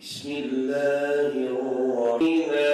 بسم الله الرحمن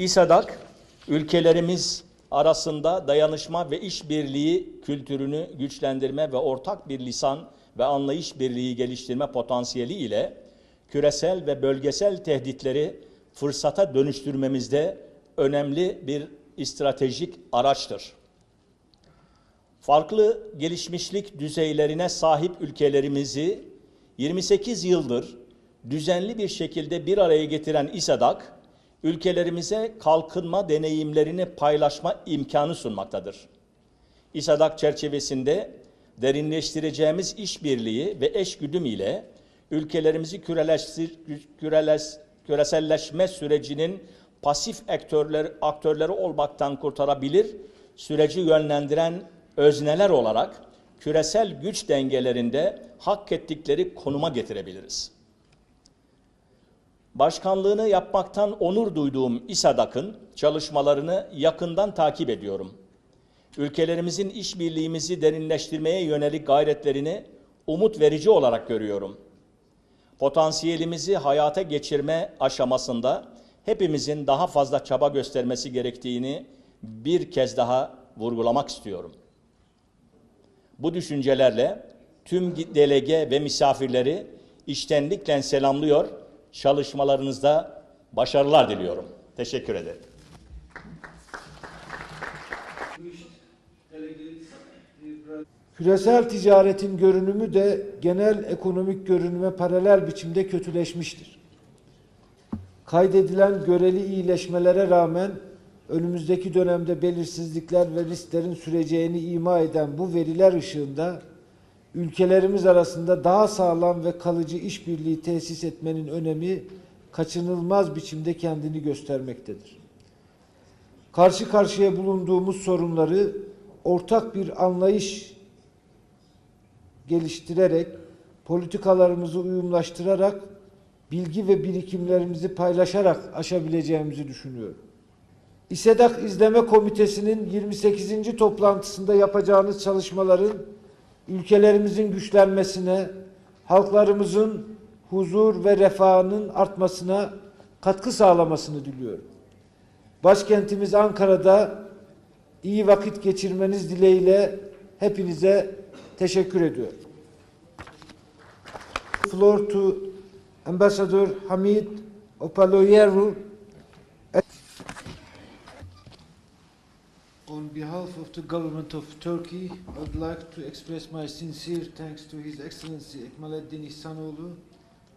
İSADAK, ülkelerimiz arasında dayanışma ve işbirliği kültürünü güçlendirme ve ortak bir lisan ve anlayış birliği geliştirme potansiyeli ile küresel ve bölgesel tehditleri fırsata dönüştürmemizde önemli bir stratejik araçtır. Farklı gelişmişlik düzeylerine sahip ülkelerimizi 28 yıldır düzenli bir şekilde bir araya getiren İSADAK, ülkelerimize kalkınma deneyimlerini paylaşma imkanı sunmaktadır. İSADAK çerçevesinde derinleştireceğimiz işbirliği ve eşgüdüm ile ülkelerimizi küreleş, küreselleşme sürecinin pasif aktörler, aktörleri olmaktan kurtarabilir, süreci yönlendiren özneler olarak küresel güç dengelerinde hak ettikleri konuma getirebiliriz. Başkanlığını yapmaktan onur duyduğum İSADAK'ın çalışmalarını yakından takip ediyorum. Ülkelerimizin işbirliğimizi derinleştirmeye yönelik gayretlerini umut verici olarak görüyorum. Potansiyelimizi hayata geçirme aşamasında hepimizin daha fazla çaba göstermesi gerektiğini bir kez daha vurgulamak istiyorum. Bu düşüncelerle tüm delege ve misafirleri iştenlikle selamlıyor, çalışmalarınızda başarılar diliyorum. Teşekkür ederim. Küresel ticaretin görünümü de genel ekonomik görünüme paralel biçimde kötüleşmiştir. Kaydedilen göreli iyileşmelere rağmen önümüzdeki dönemde belirsizlikler ve risklerin süreceğini ima eden bu veriler ışığında ülkelerimiz arasında daha sağlam ve kalıcı işbirliği tesis etmenin önemi kaçınılmaz biçimde kendini göstermektedir. Karşı karşıya bulunduğumuz sorunları ortak bir anlayış geliştirerek, politikalarımızı uyumlaştırarak, bilgi ve birikimlerimizi paylaşarak aşabileceğimizi düşünüyorum. İSEDAK İzleme Komitesi'nin 28. toplantısında yapacağınız çalışmaların ülkelerimizin güçlenmesine, halklarımızın huzur ve refahının artmasına katkı sağlamasını diliyorum. Başkentimiz Ankara'da iyi vakit geçirmeniz dileğiyle hepinize teşekkür ediyorum. Floor to Ambassador Hamid Opaloyeru. Behalf of the government of Turkey, I would like to express my sincere thanks to His Excellency Ekmaleddin İhsanoğlu,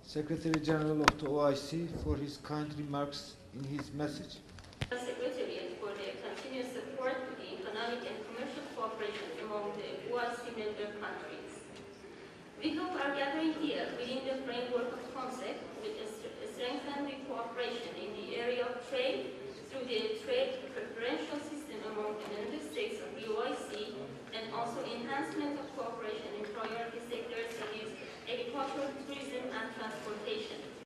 Secretary General of the OIC, for his kind remarks in his message. Secretariat for their continuous support to the economic and commercial cooperation among the OIC member countries. We hope our gathering here within the